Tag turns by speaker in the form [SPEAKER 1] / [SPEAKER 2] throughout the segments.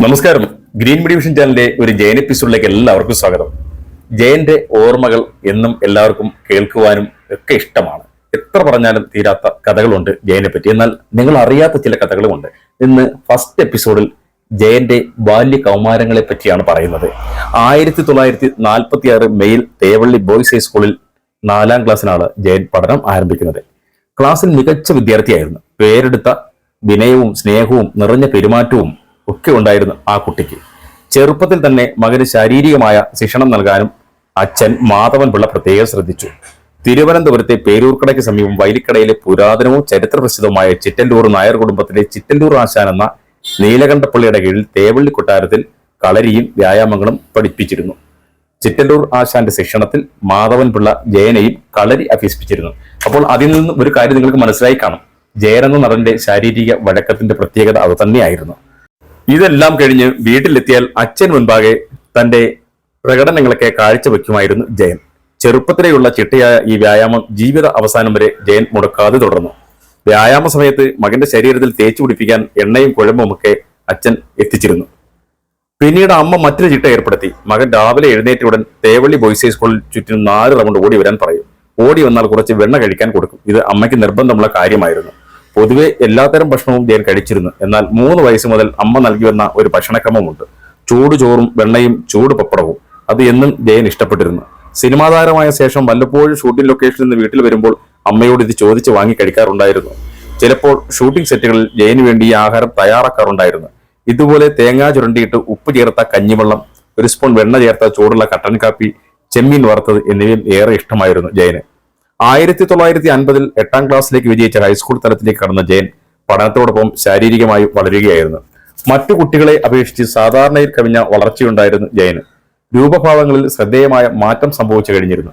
[SPEAKER 1] നമസ്കാരം. Green media vision ചാനലിന്റെ ഒരു ജയൻ എപ്പിസോഡിലേക്ക് എല്ലാവർക്കും സ്വാഗതം. ജയന്റെ ഓർമ്മകൾ എന്നും എല്ലാവർക്കും കേൾക്കുവാനും ഒക്കെ ഇഷ്ടമാണ്. എത്ര പറഞ്ഞാലും തീരാത്ത കഥകളുണ്ട് ജയനെ പറ്റി. എന്നാൽ നിങ്ങൾ അറിയാത്ത ചില കഥകളുമുണ്ട്. ഇന്ന് ഫസ്റ്റ് എപ്പിസോഡിൽ ജയന്റെ ബാല്യ കൗമാരങ്ങളെ പറ്റിയാണ് പറയുന്നത്. ആയിരത്തി തൊള്ളായിരത്തി നാൽപ്പത്തി ആറ് മെയിൽ തേവള്ളി ബോയ്സ് ഹൈസ്കൂളിൽ നാലാം ക്ലാസ്സിനാണ് ജയൻ പഠനം ആരംഭിക്കുന്നത്. ക്ലാസ്സിൽ മികച്ച വിദ്യാർത്ഥിയായിരുന്നു. പേരെടുത്ത വിനയവും സ്നേഹവും നിറഞ്ഞ പെരുമാറ്റവും ഒക്കെ ഉണ്ടായിരുന്നു ആ കുട്ടിക്ക്. ചെറുപ്പത്തിൽ തന്നെ മകന് ശാരീരികമായ ശിക്ഷണം നൽകാനും അച്ഛൻ മാധവൻ പിള്ള പ്രത്യേകം ശ്രദ്ധിച്ചു. തിരുവനന്തപുരത്തെ പേരൂർക്കടയ്ക്ക് സമീപം വൈലിക്കടയിലെ പുരാതനവും ചരിത്രപ്രസിദ്ധവുമായ ചിറ്റല്ലൂർ നായർ കുടുംബത്തിലെ ചിറ്റല്ലൂർ ആശാൻ എന്ന നീലകണ്ഠപ്പള്ളിയുടെ കീഴിൽ തേവള്ളി കൊട്ടാരത്തിൽ കളരിയും വ്യായാമങ്ങളും പഠിപ്പിച്ചിരുന്നു. ചിറ്റല്ലൂർ ആശാന്റെ ശിക്ഷണത്തിൽ മാധവൻ പിള്ള ജയനെയും കളരി അഭ്യസിപ്പിച്ചിരുന്നു. അപ്പോൾ അതിൽ നിന്നും ഒരു കാര്യം നിങ്ങൾക്ക് മനസ്സിലായി കാണും. ജയൻ എന്ന നടന്റെ ശാരീരിക വഴക്കത്തിന്റെ പ്രത്യേകത അത് തന്നെയായിരുന്നു. ഇതെല്ലാം കഴിഞ്ഞ് വീട്ടിലെത്തിയാൽ അച്ഛൻ മുൻപാകെ തന്റെ പ്രകടനങ്ങളൊക്കെ കാഴ്ചവെക്കുമായിരുന്നു ജയൻ. ചെറുപ്പത്തിലെയുള്ള ചിട്ടയായ ഈ വ്യായാമം ജീവിത അവസാനം വരെ ജയൻ മുടക്കാതെ തുടർന്നു. വ്യായാമ സമയത്ത് മകന്റെ ശരീരത്തിൽ തേച്ചു പിടിപ്പിക്കാൻ എണ്ണയും കുഴമ്പുമൊക്കെ അച്ഛൻ എത്തിച്ചിരുന്നു. പിന്നീട് അമ്മ മറ്റൊരു ചിട്ട ഏർപ്പെടുത്തി. മകൻ രാവിലെ എഴുന്നേറ്റ ഉടൻ തേവള്ളി ബോയ്സ് ഹൈ സ്കൂളിൽ ചുറ്റിനും നാല് റൗണ്ട് ഓടി വരാൻ പറയും. ഓടി വന്നാൽ കുറച്ച് വെണ്ണ കഴിക്കാൻ കൊടുക്കും. ഇത് അമ്മയ്ക്ക് നിർബന്ധമുള്ള കാര്യമായിരുന്നു. പൊതുവെ എല്ലാത്തരം ഭക്ഷണവും ജയൻ കഴിച്ചിരുന്നു. എന്നാൽ മൂന്ന് വയസ്സ് മുതൽ അമ്മ നൽകി വന്ന ഒരു ഭക്ഷണക്രമമുണ്ട്. ചൂട് ചോറും വെണ്ണയും ചൂട് പപ്പടവും. അത് എന്നും ജയൻ ഇഷ്ടപ്പെട്ടിരുന്നു. സിനിമാ താരമായ ശേഷം വല്ലപ്പോഴും ഷൂട്ടിംഗ് ലൊക്കേഷനിൽ നിന്ന് വീട്ടിൽ വരുമ്പോൾ അമ്മയോട് ഇത് ചോദിച്ച് വാങ്ങി കഴിക്കാറുണ്ടായിരുന്നു. ചിലപ്പോൾ ഷൂട്ടിംഗ് സെറ്റുകളിൽ ജയന് വേണ്ടി ഈ ആഹാരം തയ്യാറാക്കാറുണ്ടായിരുന്നു. ഇതുപോലെ തേങ്ങാ ചുരണ്ടിയിട്ട് ഉപ്പ് ചേർത്ത കഞ്ഞിവെള്ളം ഒരു സ്പൂൺ വെണ്ണ ചേർത്ത ചൂടുള്ള കട്ടൻ കാപ്പി ചെമ്മീൻ വറുത്തത് എന്നിവയും ഏറെ ഇഷ്ടമായിരുന്നു ജയന് ആയിരത്തി തൊള്ളായിരത്തി അൻപതിൽ എട്ടാം ക്ലാസ്സിലേക്ക് വിജയിച്ച ഹൈസ്കൂൾ തലത്തിലേക്ക് കടന്ന ജയൻ പഠനത്തോടൊപ്പം ശാരീരികമായി വളരുകയായിരുന്നു. മറ്റു കുട്ടികളെ അപേക്ഷിച്ച് സാധാരണയിൽ കവിഞ്ഞ വളർച്ചയുണ്ടായിരുന്നു ജയന്. രൂപഭാവങ്ങളിൽ ശ്രദ്ധേയമായ മാറ്റം സംഭവിച്ചു കഴിഞ്ഞിരുന്നു.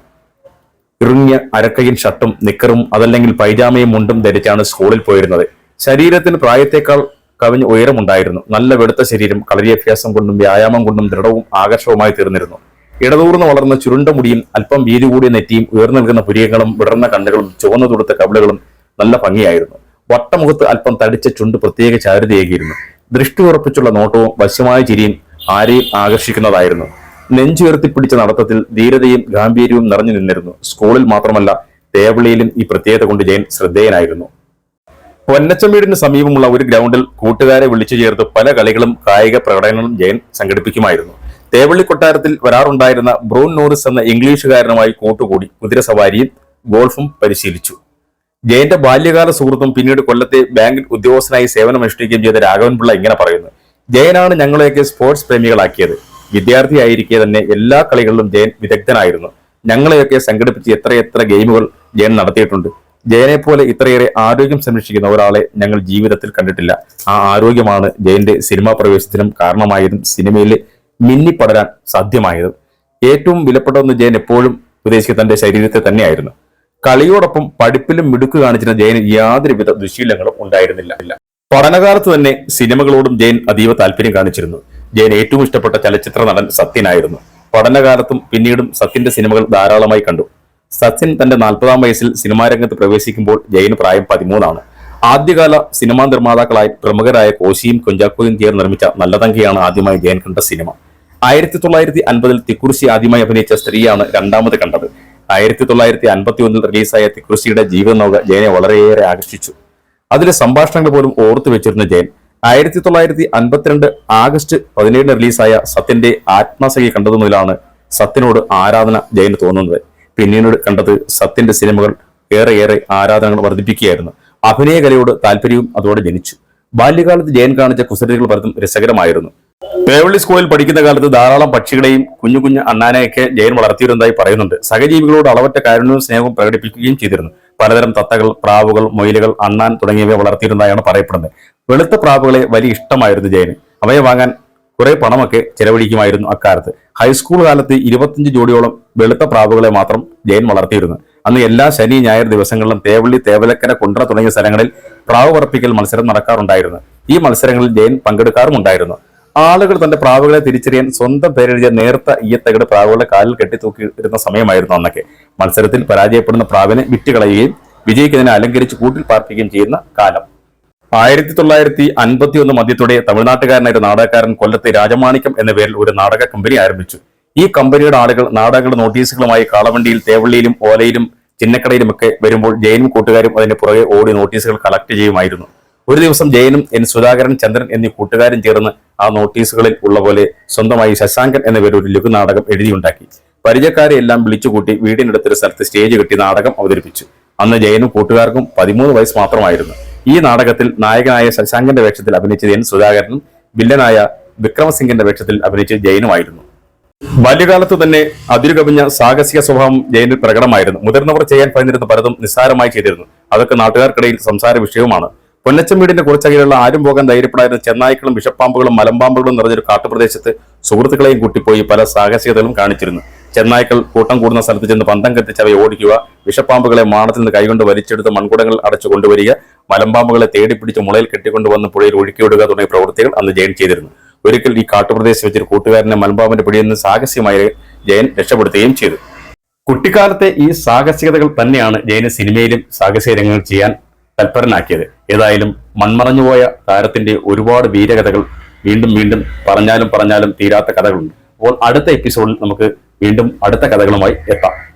[SPEAKER 1] ഇറുങ്ങിയ അരക്കയിൽ ഷർട്ടും നിക്കറും അതല്ലെങ്കിൽ പൈജാമയും മുണ്ടും ധരിച്ചാണ് സ്കൂളിൽ പോയിരുന്നത്. ശരീരത്തിന് പ്രായത്തേക്കാൾ കവിഞ്ഞ് ഉയരമുണ്ടായിരുന്നു. നല്ല വെളുത്ത ശരീരം കളരിയഭ്യാസം കൊണ്ടും വ്യായാമം കൊണ്ടും ദൃഢവും ആകർഷകവുമായി തീർന്നിരുന്നു. ഇടതൂർന്ന് വളർന്ന ചുരുണ്ട മുടിയും അല്പം വീതി കൂടിയ നെറ്റിയും ഉയർന്നു നിൽക്കുന്ന പുരിയങ്ങളും വിടർന്ന കണ്ണുകളും ചുവന്നു തുടുത്ത കവിളുകളും നല്ല ഭംഗിയായിരുന്നു. വട്ടമുഖത്ത് അല്പം തടിച്ച ചുണ്ട് പ്രത്യേക ചാരുതയേകിയിരുന്നു. ദൃഷ്ടി ഉറപ്പിച്ചുള്ള നോട്ടവും വശ്യമായ ചിരിയും ആരെയും ആകർഷിക്കുന്നതായിരുന്നു. നെഞ്ചുയർത്തിപ്പിടിച്ച നടത്തത്തിൽ ധീരതയും ഗാംഭീര്യവും നിറഞ്ഞു നിന്നിരുന്നു. സ്കൂളിൽ മാത്രമല്ല തേവളിയിലും ഈ പ്രത്യേകത കൊണ്ട് ജയൻ ശ്രദ്ധേയനായിരുന്നു. പൊന്നച്ചമേടിന് സമീപമുള്ള ഒരു ഗ്രൗണ്ടിൽ കൂട്ടുകാരെ വിളിച്ചു ചേർത്ത് പല കളികളും കായിക പ്രകടനങ്ങളും ജയൻ സംഘടിപ്പിക്കുമായിരുന്നു. തേവള്ളി കൊട്ടാരത്തിൽ വരാറുണ്ടായിരുന്ന ബ്രൂൺ നോറിസ് എന്ന ഇംഗ്ലീഷുകാരനുമായി കൂട്ടുകൂടി കുതിരസവാരിയും ഗോൾഫും പരിശീലിച്ചു. ജയന്റെ ബാല്യകാല സുഹൃത്തും പിന്നീട് കൊല്ലത്തെ ബാങ്കിൽ ഉദ്യോഗസ്ഥനായി സേവനമനുഷ്ഠിക്കുകയും ചെയ്ത രാഘവൻപിള്ള ഇങ്ങനെ പറയുന്നു. ജയനാണ് ഞങ്ങളെയൊക്കെ സ്പോർട്സ് പ്രേമികളാക്കിയത്. വിദ്യാർത്ഥിയായിരിക്കെ തന്നെ എല്ലാ കളികളിലും ജയൻ വിദഗ്ധനായിരുന്നു. ഞങ്ങളെയൊക്കെ സംഘടിപ്പിച്ച് എത്രയെത്ര ഗെയിമുകൾ ജയൻ നടത്തിയിട്ടുണ്ട്. ജയനെ പോലെ ഇത്രയേറെ ആരോഗ്യം സംരക്ഷിക്കുന്ന ഒരാളെ ഞങ്ങൾ ജീവിതത്തിൽ കണ്ടിട്ടില്ല. ആ ആരോഗ്യമാണ് ജയന്റെ സിനിമാ പ്രവേശത്തിനും കാരണമായതും സിനിമയിൽ മിന്നിപ്പടരാൻ സാധ്യമായതും. ഏറ്റവും വിലപ്പെട്ടതെന്ന് ജയൻ എപ്പോഴും ഉദ്ദേശിക്കുക തന്റെ ശരീരത്തെ തന്നെയായിരുന്നു. കളിയോടൊപ്പം പഠിപ്പിലും മിടുക്ക് കാണിച്ചിരുന്ന ജയന് യാതൊരുവിധ ദുശീലങ്ങളും ഉണ്ടായിരുന്നില്ല. പഠനകാലത്ത് തന്നെ സിനിമകളോടും ജയൻ അതീവ താല്പര്യം കാണിച്ചിരുന്നു. ജയൻ ഏറ്റവും ഇഷ്ടപ്പെട്ട ചലച്ചിത്ര നടൻ സത്യനായിരുന്നു പഠനകാലത്തും പിന്നീടും സത്യന്റെ സിനിമകൾ ധാരാളമായി കണ്ടു. സത്യൻ തന്റെ നാൽപ്പതാം വയസ്സിൽ സിനിമാ രംഗത്ത് പ്രവേശിക്കുമ്പോൾ ജയന് പ്രായം പതിമൂന്നാണ്. ആദ്യകാല സിനിമാ നിർമ്മാതാക്കളായി പ്രമുഖരായ കോശിയും കുഞ്ചാക്കോയും ചേർന്ന് നിർമ്മിച്ച നല്ലതങ്കയാണ് ആദ്യമായി ജയൻ കണ്ട സിനിമ. ആയിരത്തി തൊള്ളായിരത്തി അൻപതിൽ തിക്കുറിശി ആദ്യമായി അഭിനയിച്ച സ്ത്രീയാണ് രണ്ടാമത് കണ്ടത്. ആയിരത്തി തൊള്ളായിരത്തി അൻപത്തി ഒന്നിൽ റിലീസായ തിക്കുറിശിയുടെ ജീവിതനൗക ജയനെ വളരെയേറെ ആകർഷിച്ചു. അതിലെ സംഭാഷണങ്ങൾ പോലും ഓർത്തു വെച്ചിരുന്ന ജയൻ ആയിരത്തി തൊള്ളായിരത്തി അൻപത്തിരണ്ട് ആഗസ്റ്റ് പതിനേഴിന് റിലീസായ സത്യന്റെ ആത്മസഖി കണ്ടതു മുതലാണ് സത്യനോട് ആരാധന ജയന് തോന്നുന്നത്. പിന്നീട് കണ്ടത് സത്യന്റെ സിനിമകൾ ഏറെയേറെ ആരാധനകൾ വർദ്ധിപ്പിക്കുകയായിരുന്നു. അഭിനയകലയോട് താല്പര്യവും അതോടെ ജനിച്ചു. ബാല്യകാലത്ത് ജയൻ കാണിച്ച കുസൃതികൾ പലതും രസകരമായിരുന്നു. പേവള്ളി സ്കൂളിൽ പഠിക്കുന്ന കാലത്ത് ധാരാളം പക്ഷികളെയും കുഞ്ഞു കുഞ്ഞു അണ്ണാനെയൊക്കെ ജയൻ വളർത്തിയിരുന്നതായി പറയുന്നുണ്ട്. സഹജീവികളോട് അളവറ്റ കാരുണ്യവും സ്നേഹവും പ്രകടിപ്പിക്കുകയും ചെയ്തിരുന്നു. പലതരം തത്തകൾ പ്രാവുകൾ മൊയിലുകൾ അണ്ണാൻ തുടങ്ങിയവ വളർത്തിയിരുന്നതായാണ് പറയപ്പെടുന്നത്. വെളുത്ത പ്രാവുകളെ വലിയ ഇഷ്ടമായിരുന്നു ജയന്. അവയെ വാങ്ങാൻ കുറെ പണമൊക്കെ ചെലവഴിക്കുമായിരുന്നു അക്കാലത്ത്. ഹൈസ്കൂൾ കാലത്ത് ഇരുപത്തിയഞ്ച് ജോഡിയോളം വെളുത്ത പ്രാവുകളെ മാത്രം ജയൻ വളർത്തിയിരുന്നു. അന്ന് എല്ലാ ശനി ഞായർ ദിവസങ്ങളിലും തേവള്ളി തേവലക്കര കുണ്ട്ര തുടങ്ങിയ സ്ഥലങ്ങളിൽ പ്രാവ് പറപ്പിക്കൽ മത്സരം നടക്കാറുണ്ടായിരുന്നു. ഈ മത്സരങ്ങളിൽ ജയൻ പങ്കെടുക്കാറുമുണ്ടായിരുന്നു. ആളുകൾ തന്റെ പ്രാവുകളെ തിരിച്ചറിയാൻ സ്വന്തം പേരെഴുതിയ നേർത്ത ഈയത്തകട് പ്രാവുകളെ കാലിൽ കെട്ടിത്തൂക്കിയിരുന്ന സമയമായിരുന്നു അന്നൊക്കെ. മത്സരത്തിൽ പരാജയപ്പെടുന്ന പ്രാവിനെ വിറ്റുകളയുകയും വിജയിക്കുന്നതിനെ അലങ്കരിച്ച് കൂട്ടിൽ പാർപ്പിക്കുകയും ചെയ്യുന്ന കാലം. ആയിരത്തി തൊള്ളായിരത്തി അൻപത്തി ഒന്ന് മധ്യത്തോടെ തമിഴ്നാട്ടുകാരനായ നാടകക്കാരൻ കൊല്ലത്തെ രാജമാണിക്യം എന്ന പേരിൽ ഒരു നാടക കമ്പനി ആരംഭിച്ചു. ഈ കമ്പനിയുടെ ആളുകൾ നാടകങ്ങളുടെ നോട്ടീസുകളുമായി കാളവണ്ടിയിൽ തേവള്ളിയിലും ഓലയിലും ചിന്നക്കടയിലുമൊക്കെ വരുമ്പോൾ ജയനും കൂട്ടുകാരും അതിന്റെ പുറകെ ഓടി നോട്ടീസുകൾ കളക്ട് ചെയ്യുമായിരുന്നു. ഒരു ദിവസം ജയനും എൻ സുധാകരൻ ചന്ദ്രൻ എന്നീ കൂട്ടുകാരും ചേർന്ന് ആ നോട്ടീസുകളിൽ ഉള്ള പോലെ സ്വന്തമായി ശശാങ്കൻ എന്ന പേര് ഒരു ലഘു നാടകം എഴുതിയുണ്ടാക്കി. പരിചയക്കാരെ എല്ലാം വിളിച്ചുകൂട്ടി വീടിനടുത്തൊരു സ്ഥലത്ത് സ്റ്റേജ് കെട്ടി നാടകം അവതരിപ്പിച്ചു. അന്ന് ജയനും കൂട്ടുകാർക്കും പതിമൂന്ന് വയസ്സ് മാത്രമായിരുന്നു. ഈ നാടകത്തിൽ നായകനായ ശശാങ്കന്റെ വേഷത്തിൽ അഭിനയിച്ചത് എൻ സുധാകരനും വില്ലനായ വിക്രമസിംഗിന്റെ വേഷത്തിൽ അഭിനയിച്ചത് ജയനുമായിരുന്നു. ബാല്യകാലത്ത് തന്നെ അതിരുകവിഞ്ഞ സാഹസിക സ്വഭാവം ജയനിൽ പ്രകടമായിരുന്നു. മുതിർന്നവർ ചെയ്യാൻ പറഞ്ഞിരുന്ന പലതും നിസ്സാരമായി ചെയ്തിരുന്നു. അതൊക്കെ നാട്ടുകാർക്കിടയിൽ സംസാര വിഷയവുമാണ്. പൊന്നച്ചൻ വീടിന്റെ കുറച്ചകലുള്ള ആരും പോകാൻ ധൈര്യപ്പെടായിരുന്ന ചെന്നായ്ക്കളും വിഷപ്പാമ്പുകളും മലമ്പാമ്പുകളും നിറഞ്ഞൊരു കാട്ടുപ്രദേശത്ത് സുഹൃത്തുക്കളെയും കൂട്ടിപ്പോയി പല സാഹസികതകളും കാണിച്ചിരുന്നു. ചെന്നായ്ക്കൾ കൂട്ടം കൂടുന്ന സ്ഥലത്ത് ചെന്ന് പന്തം കത്തിച്ച് അവയെ ഓടിക്കുക. വിഷപ്പാമ്പുകളെ മാണത്തിൽ നിന്ന് കൈകൊണ്ട് വലിച്ചെടുത്ത് മൺകുടങ്ങൾ അടച്ചു കൊണ്ടുവരിക. മലമ്പാമ്പുകളെ തേടിപ്പിടിച്ച് മുളയിൽ കെട്ടിക്കൊണ്ടുവന്ന് പുഴയിൽ ഒഴുക്കിവിടുക തുടങ്ങിയ പ്രവൃത്തികൾ അന്ന് ജയൻ ചെയ്തിരുന്നു. ഒരിക്കൽ ഈ കാട്ടുപ്രദേശത്ത് വെച്ചൊരു കൂട്ടുകാരനെ മലമ്പാമ്പിന്റെ പിടിയിൽ നിന്ന് സാഹസികമായി ജയൻ രക്ഷപ്പെടുത്തുകയും ചെയ്തു. കുട്ടിക്കാലത്തെ ഈ സാഹസികതകൾ തന്നെയാണ് ജയന് സിനിമയിലും സാഹസിക രംഗങ്ങൾ ചെയ്യാൻ തൽപരനാക്കിയത്. ഏതായാലും മൺമറഞ്ഞുപോയ താരത്തിന്റെ ഒരുപാട് വീരകഥകൾ വീണ്ടും വീണ്ടും പറഞ്ഞാലും പറഞ്ഞാലും തീരാത്ത കഥകളുണ്ട്. അപ്പോൾ അടുത്ത എപ്പിസോഡിൽ നമുക്ക് വീണ്ടും അടുത്ത കഥകളുമായി എത്താം.